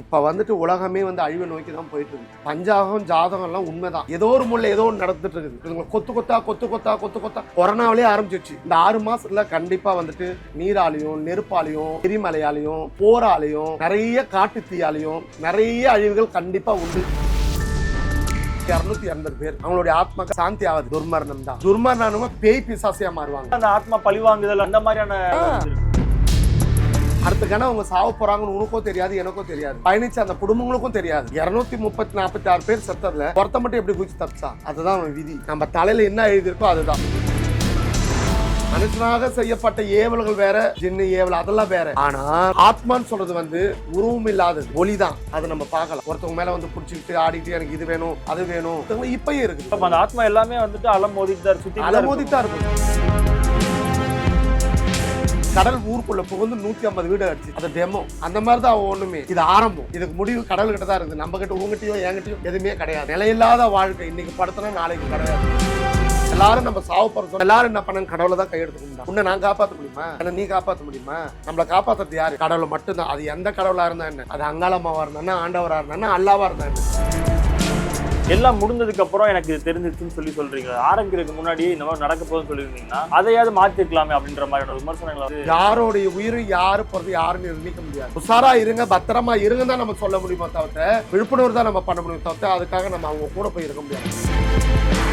இப்ப வந்துட்டு உலகமே வந்து அழிவை நோக்கி தான் போயிட்டு இருக்கு. பஞ்சாகம் ஜாதகம் எல்லாம் உண்மைதான். ஏதோ ஒரு முள்ள ஏதோ ஒன்று நடந்துட்டு இருக்குது. இதுங்க கொத்து கொத்தா கொத்து கொத்தா கொத்து கொத்தா. கொரோனாவிலே ஆரம்பிச்சிருச்சு. இந்த ஆறு மாசத்துல கண்டிப்பா வந்துட்டு நீராலையும் நெருப்பாலையும் எரிமலையாலையும் போராலையும் நிறைய காட்டு தீயாலையும் நிறைய அழிவுகள் கண்டிப்பா உண்டு. இருநூத்தி எண்பது பேர். அவங்களுடைய ஆத்மா சாந்தி ஆகுது. துர்மரணம் தான் துர்மரணம் பேய் பிசாசியா மாறுவாங்க. அந்த ஆத்மா பழிவாங்குதல் அந்த மாதிரியான அடுத்த கணம் அவங்க சாவ போறாங்கன்னு உனக்கும் தெரியாது எனக்கும் தெரியாது. பயணிச்ச அந்த குடும்பங்களுக்கும் தெரியாது. இருநூத்தி முப்பத்தி நாற்பத்தி ஆறு பேர் செத்ததுல ஒருத்த மட்டும் எப்படி குதிச்சு தப்பிச்சா? அதுதான் அவன் விதி. நம்ம தலையில என்ன எழுதியிருக்கோ அதுதான். மனுஷனாக செய்யப்பட்ட ஏவல்கள் வேற ஜின்னு ஏவல் அதெல்லாம் வேற. ஆனா ஆத்மான்னு சொல்றது வந்து உருவம் இல்லாதது ஒளிதான். அதை நம்ம பார்க்கலாம். ஒருத்தவங்க மேல வந்து புடிச்சுக்கிட்டு ஆடிட்டு எனக்கு இது வேணும் அது வேணும். இப்பயும் இருக்கு. அந்த ஆத்மா எல்லாமே வந்துட்டு அலம் மோதிட்டு தான் சுத்தி அலமோதித்தான் இருக்கும் கடல் ஊருக்குள்ள புகுந்து நூத்தி ஐம்பது வீடு அடிச்சு அது டெமோ அந்த மாதிரி தான் ஒண்ணுமே. இது ஆரம்பம். இதுக்கு முடிவு கடல் கிட்ட தான் இருக்குது. நம்ம கிட்ட உங்ககிட்டயோ என்கிட்டயோ எதுவுமே கிடையாது. நிலையில்லாத வாழ்க்கை. இன்னைக்கு படுத்தினா நாளைக்கு கிடையாது. எல்லாரும் நம்ம சாவு போறோம் எல்லாரும் என்ன பண்ண கடவுளை தான் கையெடுத்து முடியும் உன்னை நான் காப்பாற்ற முடியுமா? என்ன நீ காப்பாற்ற முடியுமா? நம்மளை காப்பாத்துறது யாரு? கடவுளை மட்டும்தான். அது எந்த கடவுளா இருந்தா என்ன? அது அங்காளம்மாவா இருந்தா ஆண்டவரா இருந்தா அல்லாவா இருந்தா என்ன? எல்லாம் முடிஞ்சதுக்கு அப்புறம் எனக்கு இது தெரிஞ்சிருச்சுன்னு சொல்லி சொல்றீங்க. ஆரம்பிக்கிறதுக்கு முன்னாடி இந்த மாதிரி நடக்க போகுதுன்னு சொல்லியிருந்தீங்கன்னா அதையாவது மாத்திருக்கலாமே அப்படின்ற மாதிரியான விமர்சனங்களை வந்து உயிர் யாரு போறது யாருன்னு நிர்ணயிக்க முடியாது. உஷாரா இருங்க பத்திரமா இருங்க தான் நம்ம சொல்ல முடியுமா தவிர்த்து விழிப்புணர்வு தான் நம்ம பண்ண முடியும் தவிர்த்து அதுக்காக நம்ம அவங்க கூட போய் இருக்க முடியாது.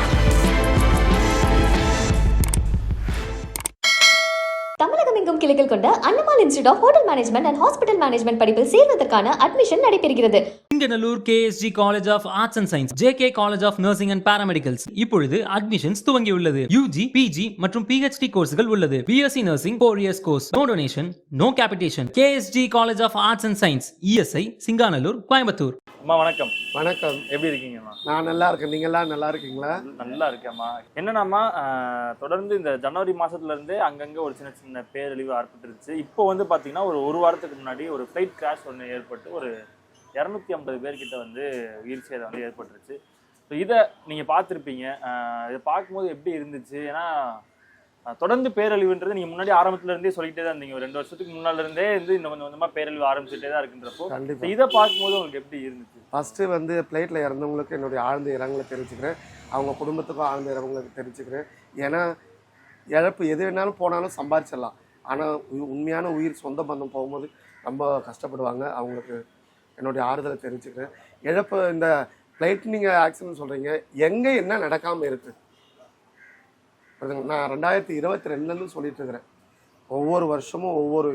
தமிழகம் எங்கும் கிளைகள் கொண்ட Annamal institute of hotel management and hospital management படிப்பில் சேர்வதற்கான அட்மிஷன் நடைபெறுகிறது. இங்கநல்லூர் KSG college of arts and science J K college of nursing and paramedicals இப்பொழுது அட்மிஷன்ஸ் துவங்கியுள்ளது. யூஜி பிஜி மற்றும் பிஹெச்டி கோர்ஸ்கள் உள்ளது. BSc nursing four years course no donation no capitation KSG college of arts and science ESI Singanallur Coimbatore அம்மா வணக்கம். வணக்கம். எப்படி இருக்கீங்கம்மா? நான் நல்லா இருக்கேன். நீங்க எல்லாம் நல்லா இருக்கீங்களா? நல்லா இருக்கேம்மா. என்னன்னாம்மா தொடர்ந்து இந்த ஜனவரி மாசத்துல இருந்தே அங்கங்க ஒரு சின்ன சின்ன பேரழிவு ஏற்பட்டுருச்சு. இப்போ வந்து பாத்தீங்கன்னா ஒரு ஒரு வாரத்துக்கு முன்னாடி ஒரு ஃப்ளைட் கிராஷ் ஒன்று ஏற்பட்டு ஒரு இரநூத்தி ஐம்பது பேர்கிட்ட வந்து உயிர் சேதம் வந்து ஏற்பட்டுருச்சு. ஸோ இதை நீங்க பார்த்துருப்பீங்க. இதை பார்க்கும்போது எப்படி இருந்துச்சு? ஏன்னா தொடர்ந்து பேரழிவுன்றது நீங்க முன்னாடி ஆரம்பத்துல இருந்தே சொல்லிட்டே தான் இருந்தீங்க. ரெண்டு வருஷத்துக்கு முன்னால இருந்தே வந்து இந்த கொஞ்சம் கொஞ்சமா பேரழிவு ஆரம்பிச்சுட்டே தான் இருக்குன்றப்போ கண்டிப்பா. இதை பார்க்கும்போது உங்களுக்கு எப்படி இருந்துச்சு? ஃபர்ஸ்ட் வந்து பிளேட்ல இறந்தவங்களுக்கு என்னுடைய ஆழ்ந்த இரங்கலை தெரிவிச்சுக்கிறேன். அவங்க குடும்பத்துக்கும் ஆழ்ந்த இரங்கலை தெரிவிச்சுக்கிறேன். ஏன்னா இழப்பு எது வேணாலும் போனாலும் சம்பாரிச்சிடலாம். ஆனால் உண்மையான உயிர் சொந்த பந்தம் போகும்போது ரொம்ப கஷ்டப்படுவாங்க. அவங்களுக்கு என்னுடைய ஆறுதலை தெரிவிச்சுக்கிறேன். இழப்பு இந்த ஃப்ளைட் நீங்கள் ஆக்சிடென்ட் சொல்கிறீங்க எங்கே என்ன நடக்காமல் இருக்குது? நான் ரெண்டாயிரத்தி இருபத்தி ரெண்டுலேருந்து சொல்லிட்டு இருக்கிறேன் ஒவ்வொரு வருஷமும் ஒவ்வொரு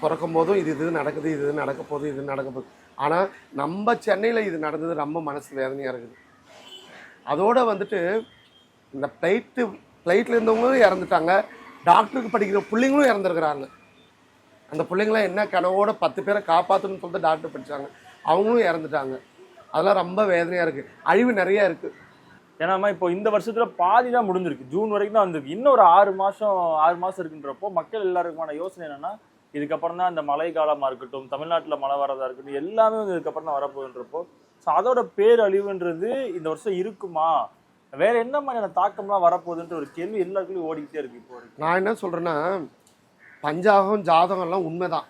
பிறக்கும் போதும் இது இது நடக்குது இது இது நடக்க போகுது இது நடக்க போகுது. ஆனால் நம்ம சென்னையில் இது நடந்தது ரொம்ப மனசு வேதனையாக இருக்குது. அதோட வந்துட்டு இந்த ஃப்ளைட்டு ஃப்ளைட்டில் இருந்தவங்களும் இறந்துட்டாங்க. டாக்டருக்கு படிக்கிற பிள்ளைங்களும் இறந்துருக்குறாங்க. அந்த பிள்ளைங்களாம் என்ன கனவோட பத்து பேரை காப்பாற்றணும்னு சொல்லிட்டு டாக்டர் படித்தாங்க அவங்களும் இறந்துட்டாங்க. அதெல்லாம் ரொம்ப வேதனையாக இருக்குது அழிவு நிறையா இருக்குது ஏன்னா இப்போ இந்த வருஷத்துல பாதி தான் முடிஞ்சிருக்கு. ஜூன் வரைக்கும் தான் வந்திருக்கு. இன்னும் ஒரு ஆறு மாசம் ஆறு மாசம் இருக்குன்றப்போ மக்கள் எல்லாருக்குமான யோசனை என்னன்னா இதுக்கப்புறம் தான் இந்த மழை காலமா இருக்கட்டும் தமிழ்நாட்டுல மழை வரதா இருக்கட்டும் எல்லாமே வந்து இதுக்கப்புறம் தான் வரப்போகுதுன்றப்போ ஸோ அதோட பேரழிவுன்றது இந்த வருஷம் இருக்குமா? வேற என்ன மாதிரியான தாக்கம்லாம் வரப்போகுதுன்ற ஒரு கேள்வி எல்லாருக்குள்ளயும் ஓடிக்கிட்டே இருக்கு இப்போ நான் என்ன சொல்கிறேன்னா பஞ்சாகம் ஜாதகம்லாம் உண்மைதான்.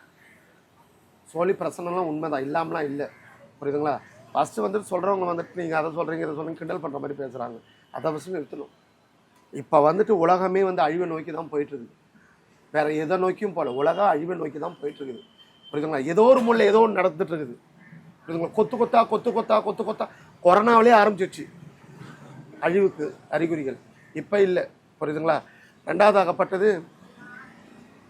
சோழி பிரசனம்லாம் உண்மைதான். இல்லாமலாம் இல்லை. புரியுதுங்களா? ஃபஸ்ட்டு வந்துட்டு சொல்கிறவங்க வந்துட்டு நீங்கள் அதை சொல்கிறீங்க இதை சொல்கிறீங்க கிண்டல் பண்ணுற மாதிரி பேசுகிறாங்க அதை ஃபஸ்ட்டு நிறுத்தணும். இப்போ வந்துட்டு உலகமே வந்து அழிவை நோக்கி தான் போயிட்டுருக்குது வேறு எதை நோக்கியும் போகல. உலகம் அழிவை நோக்கி தான் போயிட்டுருக்குது. புரியுதுங்களா? ஏதோ ஒரு முள்ள ஏதோ ஒன்று நடந்துட்டுருக்குது. புரியுதுங்களா? கொத்து கொத்தா கொத்து கொத்தா கொத்து கொத்தா. கொரோனாவிலே ஆரம்பிச்சிருச்சு. அழிவுக்கு அறிகுறிகள். இப்போ இல்லை. புரியுதுங்களா? ரெண்டாவது ஆகப்பட்டது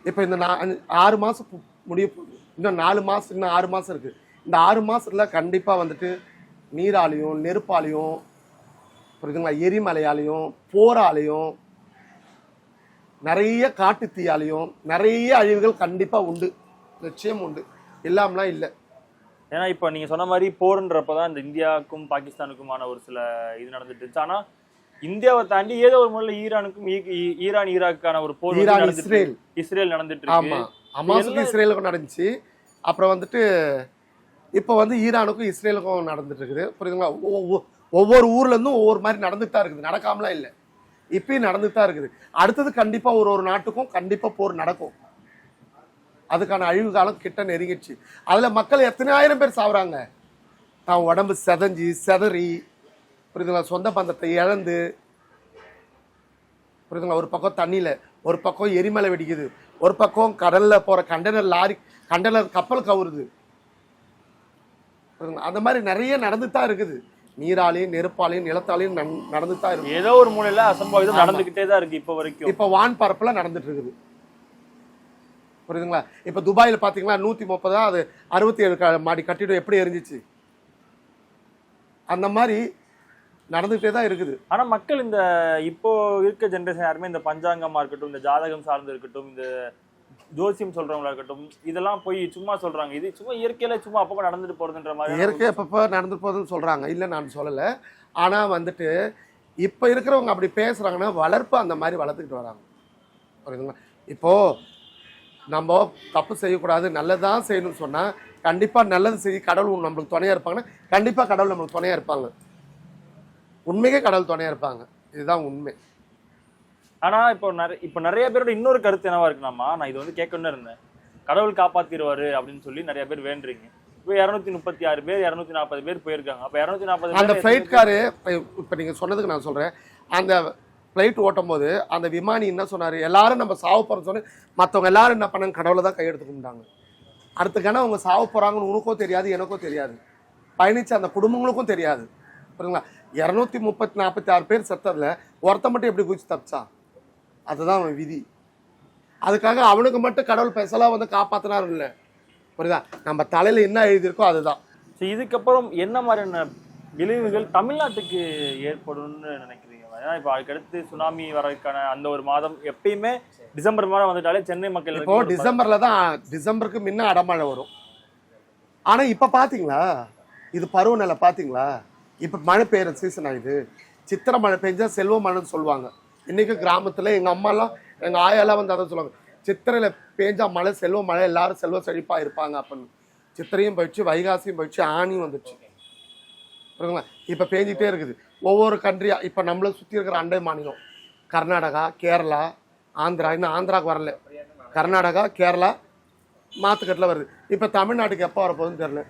இப்போ இந்த நா அஞ்சு- ஆறு மாதம் முடிய போகுது. இன்னும் நாலு மாதம் இன்னும் ஆறு மாதம் இருக்குது இந்த ஆறு மாதத்துல கண்டிப்பாக வந்துட்டு நீராலையும் நெருப்பாலையும் புரியுதுங்களா எரிமலையாலையும் போராலையும் நிறைய காட்டு தீயாலையும் நிறைய அழிவுகள் கண்டிப்பாக உண்டு. நிச்சயம் உண்டு. இல்லாமலாம் இல்லை. ஏன்னா இப்போ நீங்க சொன்ன மாதிரி போர்ன்றப்பதான் இந்த இந்தியாவுக்கும் பாகிஸ்தானுக்குமான ஒரு சில இது நடந்துட்டு இருந்துச்சு. ஆனா இந்தியாவை தாண்டி ஏதோ ஒரு முறையில் ஈரானுக்கும் ஈரான் ஈராக்கான ஒரு போர் ஈரான் இஸ்ரேல். இஸ்ரேல் நடந்துட்டு இருக்கு. ஆமா. அமாசுக்கும் எல்லாம் இஸ்ரேலுக்கும் நடந்துச்சு. அப்புறம் வந்துட்டு இப்போ வந்து ஈரானுக்கும் இஸ்ரேலுக்கும் நடந்துட்டு இருக்குது புரியுதுங்களா ஒவ்வொ- ஒவ்வொரு ஊர்லேருந்தும் ஒவ்வொரு மாதிரி நடந்துட்டு தான் இருக்குது. நடக்காமலாம் இல்லை. இப்பயும் நடந்துட்டு தான் இருக்குது. அடுத்தது கண்டிப்பாக ஒரு ஒரு நாட்டுக்கும் கண்டிப்பாக போர் நடக்கும். அதுக்கான அழிவு காலம் கிட்ட நெருங்கிடுச்சு. அதில் மக்கள் எத்தனை ஆயிரம் பேர் சாவுறாங்க? தான் உடம்பு செதஞ்சி செதறி புரியுதுங்களா? சொந்த பந்தத்தை இழந்து புரியுதுங்களா? ஒரு பக்கம் தண்ணியில் ஒரு பக்கம் எரிமலை வெடிக்குது. ஒரு பக்கம் கடலில் போகிற கண்டெய்னர் லாரி கண்டெய்னர் கப்பல் கவுருது. அந்த மாதிரி நிறைய நடந்துட்டு தான் இருக்குது. நீராலையும் நெருப்பாலையும் நிலத்தாலையும் நடந்துட்டு தான் இருக்குது ஏதோ ஒரு மூலையில அசம்பாவிதம். நடந்துகிட்டே தான் இருக்கு இப்போ வரைக்கும். இப்போ வான் பரப்பில் நடந்துட்டு இருக்குது புரியுதுங்களா? இப்போ துபாயில் பார்த்தீங்களா நூற்றி முப்பதா அது அறுபத்தி ஏழு மாடி கட்டிடம் எப்படி எரிஞ்சிச்சு? அந்த மாதிரி நடந்துகிட்டே தான் இருக்குது. ஆனா மக்கள் இந்த இப்போ இருக்க ஜென்ரேஷன் யாருமே இந்த பஞ்சாங்கமா இருக்கட்டும் இந்த ஜாதகம் சார்ந்து இருக்கட்டும் இந்த ஜோசியம் சொல்றவங்களா இருக்கட்டும் இதெல்லாம் போய் சும்மா சொல்றாங்க. இது சும்மா இயற்கையில சும்மா அப்பப்போ நடந்துட்டு போறதுன்ற மாதிரி இயற்கை அப்பப்போ நடந்து போகுதுன்னு சொல்கிறாங்க இல்லை நான் சொல்லலை. ஆனால் வந்துட்டு இப்போ இருக்கிறவங்க அப்படி பேசுகிறாங்கன்னா வளர்ப்பு அந்த மாதிரி வளர்த்துக்கிட்டு வராங்க. புரியுதுங்களா? இப்போது நம்ம தப்பு செய்யக்கூடாது நல்லதான் செய்யணும்னு சொன்னால் கண்டிப்பாக நல்லது செய்ய கடவுள் நம்மளுக்கு துணையாக இருப்பாங்கன்னா கண்டிப்பாக கடவுள் நம்மளுக்கு துணையாக இருப்பாங்க. உண்மைக்கே கடவுள் துணையாக இருப்பாங்க. இதுதான் உண்மை. ஆனா இப்போ நிறைய இப்போ நிறைய பேரோட இன்னொரு கருத்து என்னவா இருக்குனாமா நான் இது வந்து கேட்கணும்னு இருந்தேன். கடவுள் காப்பாத்திடுவாரு அப்படின்னு சொல்லி நிறைய பேர் வேண்டுறீங்க. இப்போ இரநூத்தி முப்பத்தி ஆறு பேர் இரநூத்தி நாற்பது பேர் போயிருக்காங்க. அப்ப இரநூத்தி நாற்பது அந்த ஃப்ளைட் காரு இப்போ நீங்கள் சொன்னதுக்கு நான் சொல்கிறேன் அந்த ஃப்ளைட் ஓட்டும் போது அந்த விமானி என்ன சொன்னார்? எல்லாரும் நம்ம சாவ போகிறோம்னு சொன்னி மற்றவங்க எல்லாரும் என்ன பண்ணாங்க? கடவுளை தான் கையெடுத்து கும்பிட்டாங்க. அடுத்த கணம் அவங்க சாவ போகிறாங்கன்னு உனக்கும் தெரியாது எனக்கும் தெரியாது. பயணிச்ச அந்த குடும்பங்களுக்கும் தெரியாது. புரியுங்களா இரநூத்தி முப்பத்தி நாற்பத்தி ஆறு பேர் செத்ததில் ஒருத்த மட்டும் எப்படி குதிச்சு தப்பிச்சான் அதுதான் அவன் விதி. அதுக்காக அவனுக்கு மட்டும் கடவுள் பெசலாக வந்து காப்பாத்தினாரு இல்லை புரியுதா? நம்ம தலையில் என்ன எழுதியிருக்கோ அதுதான். So, இதுக்கப்புறம் என்ன மாதிரியான விளைவுகள் தமிழ்நாட்டுக்கு ஏற்படும்னு நினைக்கிறீங்க? ஏன்னா இப்போ அதுக்கடுத்து சுனாமி வரதுக்கான அந்த ஒரு மாதம் எப்பயுமே டிசம்பர் மாதம் வந்துட்டாலே சென்னை மக்கள் இப்போ டிசம்பர்ல தான் டிசம்பருக்கு முன்ன அடமழை வரும். ஆனா இப்ப பாத்தீங்களா? இது பருவநிலை பாத்தீங்களா? இப்ப மழை பெய்யுற சீசன் ஆகுது சித்திரை மழை பெஞ்சா செல்வ மழைன்னு சொல்லுவாங்க. இன்னைக்கு கிராமத்துல எங்க அம்மாலாம் எங்க ஆயாலாம் வந்து அதை சொல்லுவாங்க சித்திரையில பேஞ்சா மழை செல்வ மழை எல்லாரும் செல்வ செழிப்பா இருப்பாங்க அப்படின்னு. சித்திரையும் போயிடுச்சு வைகாசியும் போயிடுச்சு ஆணியும் வந்துச்சு புரியுங்களா இப்போ பேஞ்சிட்டே இருக்குது. ஒவ்வொரு கண்ட்ரியா இப்போ நம்மளை சுற்றி இருக்கிற அண்டை மாநிலம் கர்நாடகா கேரளா ஆந்திரா. இன்னும் ஆந்திராவுக்கு வரல. கர்நாடகா கேரளா மாத்துக்கட்டில் வருது. இப்போ தமிழ்நாட்டுக்கு எப்போ வரப்போகுதுன்னு தெரியல.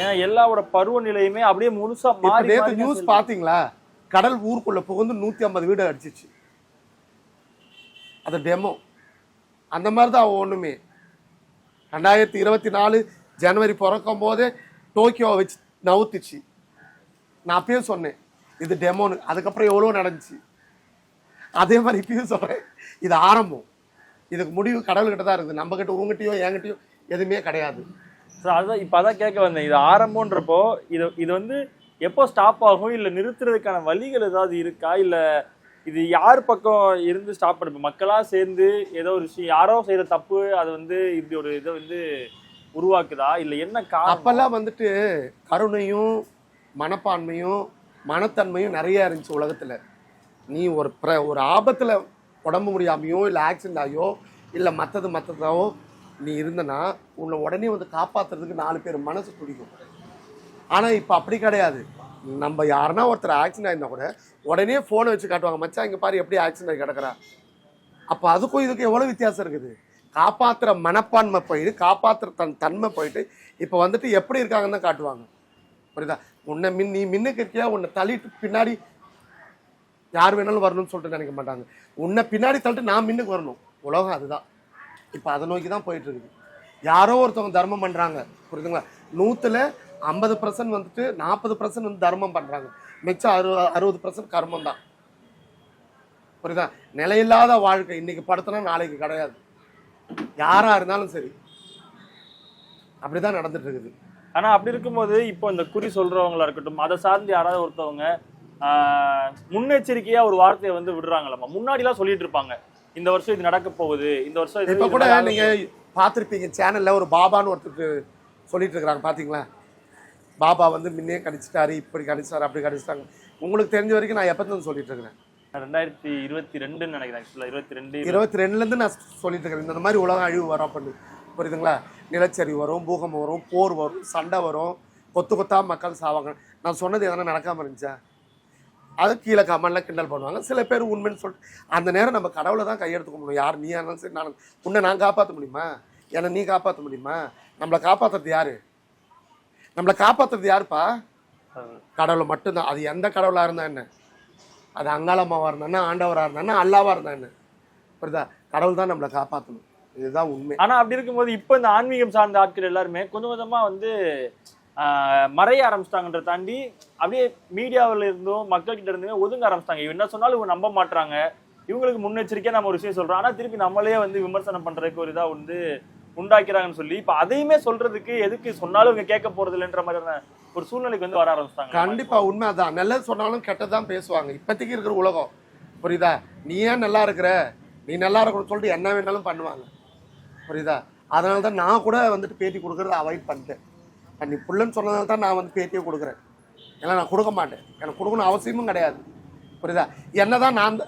ஏன்னா எல்லாவோட பருவநிலையுமே அப்படியே முழுசா நேற்று நியூஸ் பார்த்தீங்களா? கடல் ஊருக்குள்ளே புகுந்து நூற்றி ஐம்பது வீடு அடிச்சிச்சு. அது டெமோ அந்த மாதிரி தான் ஒன்றுமே ரெண்டாயிரத்தி இருபத்தி நாலு ஜனவரி பிறக்கும் போதே டோக்கியோவை வச்சு நவுத்துச்சு. நான் அப்பயும் சொன்னேன் இது டெமோன்னு அதுக்கப்புறம் எவ்வளோ நடந்துச்சு. அதே மாதிரி இப்பயும் சொல்கிறேன் இது ஆரம்பம். இதுக்கு முடிவு கடவுள்கிட்ட தான் இருக்குது. நம்மக்கிட்ட உங்ககிட்டயோ என்கிட்டயோ எதுவுமே கிடையாது. ஸோ அதுதான் இப்போ அதான் கேட்க வந்தேன். இது ஆரம்பம்ன்றப்போ இது இது வந்து எப்போ ஸ்டாப் ஆகும்? இல்லை நிறுத்துறதுக்கான வழிகள் ஏதாவது இருக்கா? இல்லை இது யார் பக்கம் இருந்து ஸ்டாப் பண்ண? மக்களாக சேர்ந்து ஏதோ ஒரு விஷயம் யாரோ செய்கிற தப்பு அது வந்து இப்படி ஒரு இதை வந்து உருவாக்குதா? இல்லை என்ன காரணம்? அப்பெல்லாம் வந்துட்டு கருணையும் மனப்பான்மையும் மனத்தன்மையும் நிறைய இருந்துச்சு உலகத்தில். நீ ஒரு ப்ர ஒரு ஆபத்தில் உடம்பு முடியாமையோ இல்லை ஆக்சிடென்ட் ஆகியோ இல்லை மற்றது மற்றதாவோ நீ இருந்தனா உன்னை உடனே வந்து காப்பாத்துறதுக்கு நாலு பேர் மனசு துடிக்கும். ஆனால் இப்போ அப்படி கிடையாது. நம்ம யாருன்னா ஒருத்தர் ஆக்சிடென்ட் ஆயிருந்தா கூட உடனே ஃபோனை வச்சு காட்டுவாங்க மச்சான் இங்கே பாரு எப்படி ஆக்சிடென்ட் ஆகி கிடக்குறா? அப்போ அதுக்கும் இதுக்கும் எவ்வளோ வித்தியாசம் இருக்குது? காப்பாற்றுற மனப்பான்மை போயிட்டு காப்பாற்றுற தன் தன்மை போயிட்டு இப்போ வந்துட்டு எப்படி இருக்காங்கன்னு தான் காட்டுவாங்க. புரியுதா? உன்னை மின் நீ மின்னுக்கு இருக்கியா? உன்னை தள்ளிட்டு பின்னாடி யார் வேணாலும் வரணும்னு சொல்லிட்டு நினைக்க மாட்டாங்க. உன்னை பின்னாடி தள்ளிட்டு நான் மின்னுக்கு வரணும். உலகம் அதுதான். இப்போ அதை நோக்கி தான் போயிட்டுருக்குது யாரோ ஒருத்தவங்க தர்மம் பண்ணுறாங்க புரியுதுங்களா? நூற்றில் ஐம்பது பர்சன்ட் வந்துட்டு நாற்பது பர்சன்ட் வந்து தர்மம் பண்ணுறாங்க மிச்சம் அறு அறுபது பர்சன்ட் கர்மம் தான். புரியுதா? நிலையில்லாத வாழ்க்கை. இன்னைக்கு படுத்தினா நாளைக்கு கிடையாது. யாரா இருந்தாலும் சரி. அப்படிதான் நடந்துட்டு இருக்குது ஆனா அப்படி இருக்கும்போது இப்போ இந்த குறி சொல்றவங்களா இருக்கட்டும் அதை சார்ந்து யாராவது ஒருத்தவங்க முன்னெச்சரிக்கையா ஒரு வார்த்தையை வந்து விடுறாங்களாமா? முன்னாடி எல்லாம் சொல்லிட்டு இருப்பாங்க. இந்த வருஷம் இது நடக்க போகுது இந்த வருஷம் இப்ப கூட நீங்க பார்த்திருப்பீங்க சேனல்ல ஒரு பாபான்னு ஒருத்தருக்கு சொல்லிட்டு இருக்கிறாங்க பாத்தீங்களா? பாபா வந்து முன்னே கணிச்சிட்டாரு இப்படி கணிச்சிட்டாரு அப்படி கணிச்சிட்டாங்க. உங்களுக்கு தெரிஞ்ச வரைக்கும் நான் எப்போ சொல்லிட்டு இருக்கிறேன். ரெண்டாயிரத்தி இருபத்தி ரெண்டுன்னு நினைக்கிறேன் இருபத்தி ரெண்டு இருபத்தி ரெண்டுலேருந்து நான் சொல்லிட்டு இருக்கிறேன். இந்த மாதிரி உலகம் அழிவு வரும் அப்படின்னு புரியுதுங்களா? நிலச்சரிவு வரும் பூகம்பம் வரும் போர் வரும் சண்டை வரும். கொத்து கொத்தா மக்கள் சாவாங்க. நான் சொன்னது எதனா நடக்காம இருந்துச்சா? அது கீழே கமெண்ட்ல கிண்டல் பண்ணுவாங்க. சில பேர் உண்மைன்னு சொல்லிட்டு அந்த நேரம் நம்ம கடவுளை தான் கையெடுத்துக்க முடியும். யார் நீ இருந்தாலும் சரி நான் உன்னை நான் காப்பாற்ற முடியுமா? என்னை நீ காப்பாற்ற முடியுமா? நம்மளை காப்பாற்றுறது யாரு? நம்மளை காப்பாற்றுறது யாருப்பா? கடவுளை மட்டும்தான். அது எந்த கடவுளாக இருந்தா என்ன? அது அங்காளம்மாவாக இருந்தா ஆண்டவராக இருந்தா அல்லாவாக இருந்தா என்ன? புரியுதா? கடவுள் தான் நம்மளை காப்பாற்றணும் இதுதான் உண்மை. ஆனா அப்படி இருக்கும்போது இப்போ இந்த ஆன்மீகம் சார்ந்த ஆட்கள் எல்லாருமே கொஞ்சம் கொஞ்சமா வந்து மறைய ஆரம்பிச்சிட்டாங்கன்ற தாண்டி அப்படியே மீடியாவில் இருந்தும் மக்கள் கிட்ட இருந்துமே ஒதுங்க ஆரம்பிச்சிட்டாங்க. இவன் என்ன சொன்னாலும் இவங்க நம்ப மாட்றாங்க. இவங்களுக்கு முன்னெச்சரிக்கையா நம்ம ஒரு விஷயம் சொல்றோம். ஆனா திருப்பி நம்மளே வந்து விமர்சனம் பண்றதுக்கு ஒரு இதா வந்து உண்டாக்கிறாங்கன்னு சொல்லி இப்ப அதையுமே சொல்றதுக்கு எதுக்கு சொன்னாலும் இவங்க கேட்க போறது இல்லைன்ற மாதிரியான ஒரு சூழ்நிலைக்கு வந்து வர ஆரம்பிச்சிட்டாங்க. கண்டிப்பா உண்மைதான். நல்லது சொன்னாலும் கெட்டதான் பேசுவாங்க. இப்போதைக்கு இருக்கிற உலகம் புரியுதா? நீ ஏன் நல்லா இருக்கிற? நீ நல்லா இருக்கணும்னு சொல்லிட்டு என்ன வேணாலும் பண்ணுவாங்க. புரியுதா? அதனால தான் நான் கூட வந்துட்டு பேட்டி கொடுக்கறத அவாய்ட் பண்ணிட்டேன். நீ புள்ளன்னு சொன்னதால தான் நான் வந்து பேட்டியை கொடுக்குறேன். ஏன்னா நான் கொடுக்க மாட்டேன். எனக்கு கொடுக்கணும் அவசியமும் கிடையாது. புரியுதா? என்ன தான் நான்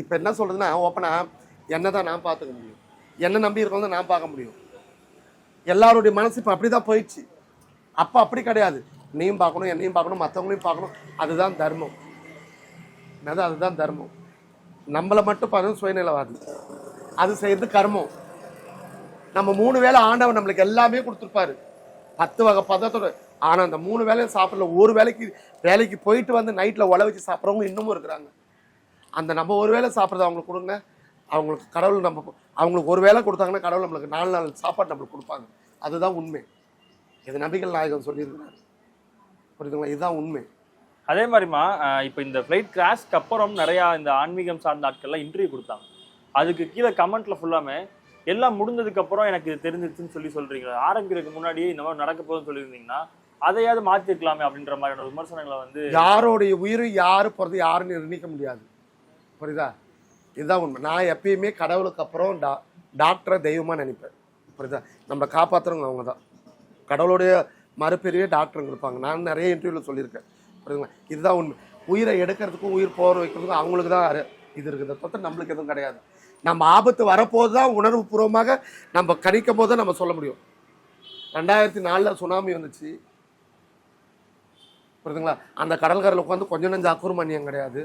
இப்போ என்ன சொல்கிறதுன்னா ஓப்பனாக என்ன தான் நான் பார்த்துக்க முடியும்? என்ன நம்பி இருக்கவங்க நான் பார்க்க முடியும். எல்லாருடைய மனசு இப்போ அப்படி தான் போயிடுச்சு. அப்போ அப்படி கிடையாது. நீயும் பார்க்கணும் என்னையும் பார்க்கணும் மற்றவங்களையும் பார்க்கணும். அதுதான் தர்மம். என்னது? அதுதான் தர்மம். நம்மளை மட்டும் பார்த்து சுயநலவாதி. அது செய்யறது கர்மம். நம்ம மூணு வேளை ஆண்டவன் நம்மளுக்கு எல்லாமே கொடுத்துருப்பாரு. பத்து வகை பதத்தோட. ஆனால் அந்த மூணு வேலையும் சாப்பிடல. ஒரு வேலைக்கு வேலைக்கு போயிட்டு வந்து நைட்டில் உழ வச்சு சாப்பிட்றவங்க இன்னமும் இருக்கிறாங்க. அந்த நம்ம ஒரு வேளை சாப்பிட்றது அவங்களுக்கு கொடுங்க. அவங்களுக்கு கடவுள் நம்ம அவங்களுக்கு ஒரு வேளை கொடுத்தாங்கன்னா கடவுள் நம்மளுக்கு நாலு நாள் சாப்பாடு நம்மளுக்கு கொடுப்பாங்க. அதுதான் உண்மை. இது நபிகள் நாயகம் சொல்லியிருக்கிறார். புரியுதுங்களா? இதுதான் உண்மை. அதே மாதிரிமா இப்போ இந்த ஃப்ளைட் கிராஷ்க்கு அப்புறம் நிறையா இந்த ஆன்மீகம் சார்ந்த ஆட்கள்லாம் இன்டர்வியூ கொடுத்தாங்க. அதுக்கு கீழே கமெண்ட்ல ஃபுல்லாமே எல்லாம் முடிஞ்சதுக்கு அப்புறம் எனக்கு இது தெரிஞ்சிருச்சுன்னு சொல்லி சொல்றீங்க ஆரம்பிக்கிறதுக்கு முன்னாடியே இந்த மாதிரி நடக்க போகுதுன்னு சொல்லியிருந்தீங்கன்னா அதையாவது மாத்திருக்கலாமே அப்படின்ற மாதிரியான விமர்சனங்களை வந்து யாரோடைய உயிர் யாரு போகிறது யாருன்னு நிர்ணயிக்க முடியாது. புரியுதா? இதுதான் உண்மை. நான் எப்பயுமே கடவுளுக்கு அப்புறம் டா டாக்டரை தெய்வமாக நினைப்பேன். புரியுதா? நம்ம காப்பாற்றுறவங்க அவங்க தான் கடவுளுடைய மறுபெரிய டாக்டருங்க இருப்பாங்க நான் நிறைய இன்டர்வியூவில் சொல்லியிருக்கேன். புரியுதுங்களா? இதுதான் உண்மை. உயிரை எடுக்கிறதுக்கும் உயிர் போகிற வைக்கிறதுக்கும் அவங்களுக்கு தான் இது இருக்குது. தவிர நம்மளுக்கு எதுவும் கிடையாது. நம்ம ஆபத்து வரப்போது தான் உணர்வு பூர்வமாக நம்ம கணிக்கும் போது தான் நம்ம சொல்ல முடியும். ரெண்டாயிரத்தி நாலில் சுனாமி வந்துச்சு. புரியுதுங்களா? அந்த கடல்கரில் உட்காந்து கொஞ்சம் நஞ்சு அக்குறுமணியம் கிடையாது.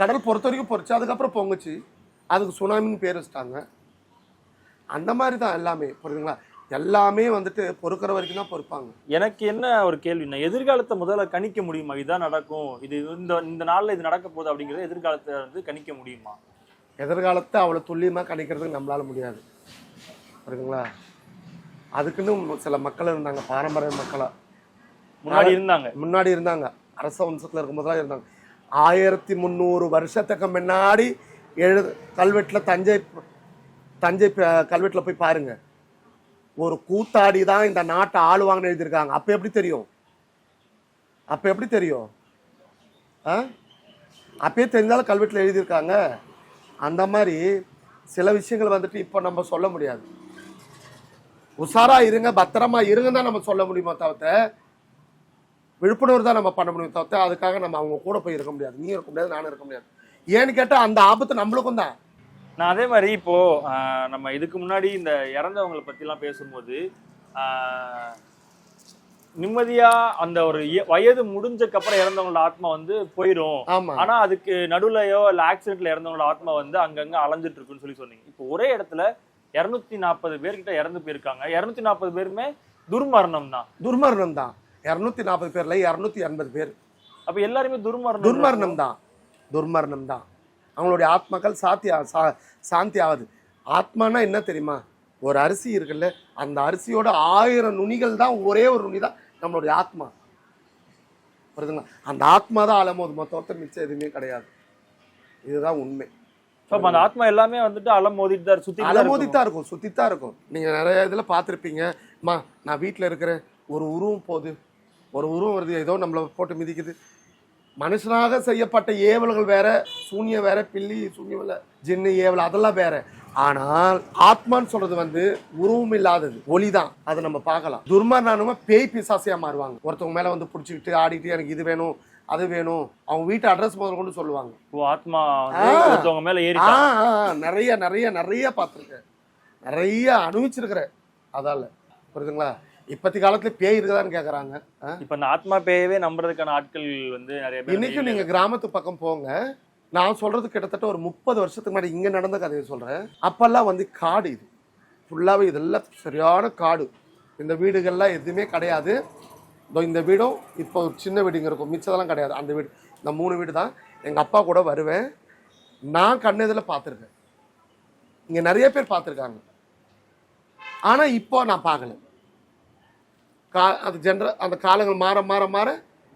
கடல் பொறுத்த வரைக்கும் பொறிச்சு அதுக்கப்புறம் பொங்குச்சு. அதுக்கு சுனாமின்னு பேர் வச்சிட்டாங்க. அந்த மாதிரி தான் எல்லாமே புரியுதுங்களா? எல்லாமே வந்துட்டு பொறுக்கிற வரைக்கும் தான் பொறுப்பாங்க. எனக்கு என்ன ஒரு கேள்வின்னா எதிர்காலத்தை முதல்ல கணிக்க முடியுமா? இதான் நடக்கும். இது இந்த இந்த நாள்ல இது நடக்க போகுது அப்படிங்கறத எதிர்காலத்தை வந்து கணிக்க முடியுமா? எதிர்காலத்தை அவ்வளோ துல்லியமாக கணிக்கிறதுக்கு நம்மளால முடியாது. புரியுதுங்களா? அதுக்குன்னு சில மக்கள் இருந்தாங்க பாரம்பரிய மக்களாக முன்னாடி இருந்தாங்க. முன்னாடி இருந்தாங்க. அரச வம்சத்தில் இருக்கும்போதெல்லாம் இருந்தாங்க. ஆயிரத்தி முந்நூறு வருஷத்துக்கு முன்னாடி எழு கல்வெட்டில் தஞ்சை தஞ்சை ப- கல்வெட்டில் போய் பாருங்கள் ஒரு கூத்தாடி தான் இந்த நாட்டை ஆளுவாங்கன்னு எழுதியிருக்காங்க. அப்போ எப்படி தெரியும்? அப்போ எப்படி தெரியும்? ஆ? அப்பயே தெரிஞ்சாலும் கல்வெட்டில் எழுதியிருக்காங்க. அந்த மாதிரி சில விஷயங்கள் வந்துட்டு இப்போ நம்ம சொல்ல முடியாது. உஷாராக இருங்க பத்திரமா இருங்க தான் நம்ம சொல்ல முடியுமா தவிர்த்த? விழிப்புணர்வு தான் நம்ம பண்ண முடியும் தவிர்த்து அதுக்காக நம்ம அவங்க கூட போய் இருக்க முடியாது. நீ இருக்க முடியாது நானும் இருக்க முடியாது. ஏன்னு கேட்டால் அந்த ஆபத்து நம்மளுக்கும் தான். நான் அதே மாதிரி இப்போ நம்ம இதுக்கு முன்னாடி இந்த இறந்தவங்களை பத்திலாம் பேசும்போது நிம்மதியா அந்த ஒரு வயது முடிஞ்சதுக்கு அப்புறம் இறந்தவங்களோட ஆத்மா வந்து போயிடும். ஆனா அதுக்கு நடுவுலயோ இல்ல ஆக்சிடென்ட்ல இறந்தவங்களோட ஆத்மா வந்து அங்கங்க அலைஞ்சிட்டு இருக்குன்னு சொல்லி சொன்னீங்க. இப்போ ஒரே இடத்துல இருநூத்தி நாற்பது பேர்கிட்ட இறந்து போயிருக்காங்க. இருநூத்தி நாற்பது பேருமே துர்மரணம் தான் துர்மரணம் தான் இரநூத்தி நாற்பது பேர்ல இரநூத்தி எண்பது பேர். அப்ப எல்லாருமே துர்மரணம். துர்மரணம் தான் துர்மரணம் தான் அவங்களுடைய ஆத்மாக்கள் சாத்தி சா சாந்தி ஆகுது ஆத்மானா என்ன தெரியுமா? ஒரு அரிசி இருக்குல்ல அந்த அரிசியோட ஆயிரம் நுனிகள் தான் ஒரே ஒரு நுனி தான் நம்மளுடைய ஆத்மா. புரியுதுங்களா? அந்த ஆத்மா தான் அலமோது மொத்தத்தை மிச்சம் எதுவுமே கிடையாது. இதுதான் உண்மை. அந்த ஆத்மா எல்லாமே வந்துட்டு அலம் மோதிட்டு தான் சுத்தி அலமோதித்தான் இருக்கும். சுத்தித்தான் இருக்கும். நீங்க நிறைய இதுல பார்த்துருப்பீங்க. அம்மா நான் வீட்டில் இருக்கிறேன். ஒரு உருவம் போகுது. ஒரு உருவம் வருது ஏதோ நம்மளை போட்டு மிதிக்குது. மனுஷனாக செய்யப்பட்ட ஏவல்கள் வேற சூனிய வேற பில்லி சூன்யம் ஜின்னு ஏவல் அதெல்லாம் வேற. ஆனால் ஆத்மான்னு சொல்றது வந்து உருவம் இல்லாதது ஒளிதான். அதை நம்ம பார்க்கலாம். துர்மரணமா பேய் பிசாசியா மாறுவாங்க. ஒருத்தவங்க மேல வந்து பிடிச்சிக்கிட்டு ஆடிட்டு எனக்கு இது வேணும் அது வேணும். அவங்க வீட்டு அட்ரஸ் முதல் கொண்டு சொல்லுவாங்க. ஓ, ஆத்மா. ஒருத்தவங்க மேல ஏறி நிறைய நிறைய நிறைய பார்த்துருக்கேன். நிறைய அனுபவிச்சிருக்கிறேன். அதால. புரியுதுங்களா? இப்பத்தி காலத்துல பேய் இருக்குதான்னு கேக்குறாங்க? இப்ப இந்த ஆத்மா பேயவே நம்புறதுக்கான ஆட்கள் வந்து நிறைய பேர் இன்னைக்கும் நீங்க கிராமத்து பக்கம் போங்க. நான் சொல்றது கிட்டத்தட்ட ஒரு முப்பது வருஷத்துக்கு முன்னாடி இங்க நடந்த கதையை சொல்றேன். அப்பெல்லாம் வந்து காடு இது. ஃபுல்லாவே இதெல்லாம் சரியான காடு. இந்த வீடுகள்லாம் எதுவுமே கிடையாது. இந்த வீடும் இப்போ ஒரு சின்ன வீடுங்க இருக்கும். மிச்சதெல்லாம் கிடையாது. அந்த வீடு இந்த மூணு வீடு தான். எங்க அப்பா கூட வருவேன். நான் கண்ணெதில் பார்த்துருக்கேன். இங்க நிறைய பேர் பார்த்துருக்காங்க. ஆனா இப்போ நான் பார்க்கல. கா அது ஜென்ர அந்த காலங்கள் மாற மாற மாற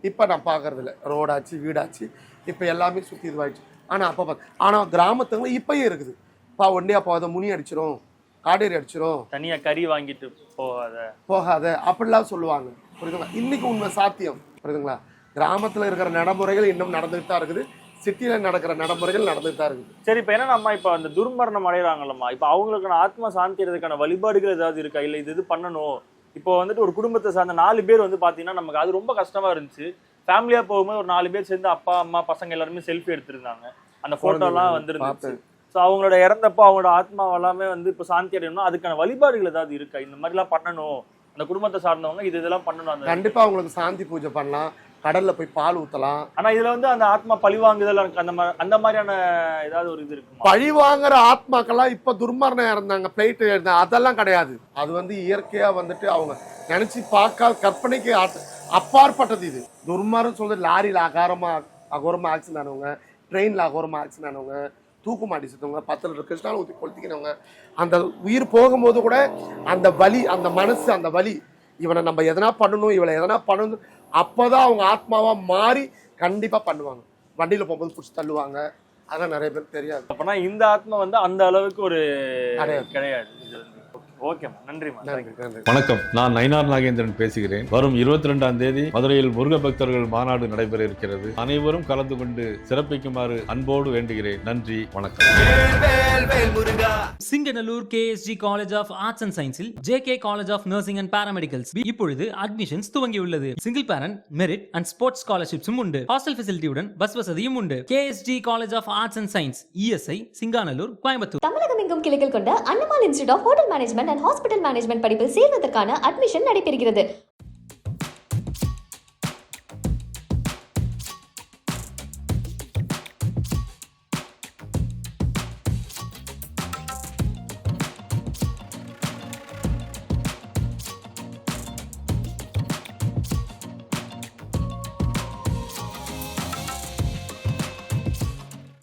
இப்போ நான் பார்க்கறது இல்லை ரோடாச்சு வீடாச்சு இப்போ எல்லாமே சுற்றி இதுவாயிடுச்சு. ஆனால் அப்போ பார்த்து ஆனால் கிராமத்துங்க இப்பயும் இருக்குது. பா ஒன்றே அப்போ அதை முனி அடிச்சிரும் காடேரி அடிச்சிரும். தனியா கறி வாங்கிட்டு போகாத. போகாத அப்படிலாம் சொல்லுவாங்க. புரியுதுங்களா? இன்னைக்கு உண்மை சாத்தியம். புரியுதுங்களா? கிராமத்தில் இருக்கிற நடைமுறைகள் இன்னும் நடந்துகிட்டு தான் இருக்குது. சிட்டியில் நடக்கிற நடைமுறைகள் நடந்துகிட்டு தான் இருக்குது. சரி இப்ப என்ன நம்ம இப்ப அந்த துர்மரணம் அடைகிறாங்கல்லம்மா இப்ப அவங்களுக்கான ஆத்மா சாந்திறதுக்கான வழிபாடுகள் ஏதாவது இருக்கா? இல்ல இது இது பண்ணணும். இப்போ வந்துட்டு ஒரு குடும்பத்தை சார்ந்த நாலு பேர் வந்து பாத்தீங்கன்னா நமக்கு அது ரொம்ப கஷ்டமா இருந்துச்சு. ஃபேமிலியா போகும்போது ஒரு நாலு பேர் சேர்ந்து அப்பா அம்மா பசங்க எல்லாருமே செல்ஃபி எடுத்திருந்தாங்க. அந்த போட்டோ எல்லாம் வந்துருந்துச்சு. ஸோ அவங்களோட இறந்தப்போ அவங்களோட ஆத்மா எல்லாமே வந்து இப்போ சாந்தி அடையணும்னா அதுக்கான வழிபாடுகள் ஏதாவது இருக்கா? இந்த மாதிரிலாம் பண்ணணும். அந்த குடும்பத்தை சார்ந்தவங்க இது இதெல்லாம் பண்ணணும் அந்த கண்டிப்பாக அவங்களுக்கு சாந்தி பூஜை பண்ணலாம். கடலில் போய் பால் ஊற்றலாம் ஆனா இதுல வந்து அந்த ஆத்மா பழிவாங்குதல் அந்த மாதிரி அந்த மாதிரியான ஏதாவது ஒரு இது இருக்குமா? பழி வாங்குற ஆத்மாக்கெல்லாம் இப்ப துர்மரணம் இறந்தாங்க பிளைட் அதெல்லாம் கிடையாது. அது வந்து இயற்கையா வந்துட்டு அவங்க நினைச்சு பார்க்காத கற்பனைக்கு அப்பாற்பட்டது இது. துர்மரணம் சொல்றது லாரியில அகாரமா அகோரமா ஆக்சிடென்ட் ஆனவங்க ட்ரெயின்ல அகோரமா ஆக்சிடென்ட் ஆனவங்க தூக்கு மாட்டி செத்தவங்க பத்து லிட்டர் கிருஷ்ணால ஊற்றி கொளுத்திக்கினவங்க அந்த உயிர் போகும்போது கூட அந்த வலி அந்த மனசு அந்த வலி இவனை நம்ம எதனா பண்ணணும் இவளை எதனா பண்ணணும் அப்பதான் அவங்க ஆத்மாவா மாறி கண்டிப்பா பண்ணுவாங்க. வண்டியில போகும்போது பிடிச்சி தள்ளுவாங்க. அதெல்லாம் நிறைய பேருக்கு தெரியாது. அப்பனா இந்த ஆத்மா வந்து அந்த அளவுக்கு ஒரு கிடையாது. வணக்கம். நான் நயினார் நாகேந்திரன் பேசுகிறேன். வரும் இருபத்தி ரெண்டாம் தேதி மதுரையில் முருக பக்தர்கள் மாநாடு நடைபெற இருக்கிறது அனைவரும் கலந்து கொண்டு சிறப்பிக்குமாறு அன்போடு வேண்டுகிறேன். நன்றி வணக்கம். Singanallur KSG college of arts and சயின்ஸில் J K college of nursing and paramedicals இப்பொழுது அட்மிஷன்ஸ் துவங்கியுள்ளது. Single parent merit and sports ஸ்காலர்ஷிப்ஸும் உண்டு. ஹாஸ்டல் ஃபெசிலிட்டியுடன் பஸ் வசதியும் உண்டு. KSG college of arts and science ESI Singanallur Coimbatore. தமிழகம் எங்கும் கிளைகள் கொண்ட Annamal institute of hotel management and hospital management படிப்பில் சேர்வதற்கான அட்மிஷன் நடைபெறுகிறது.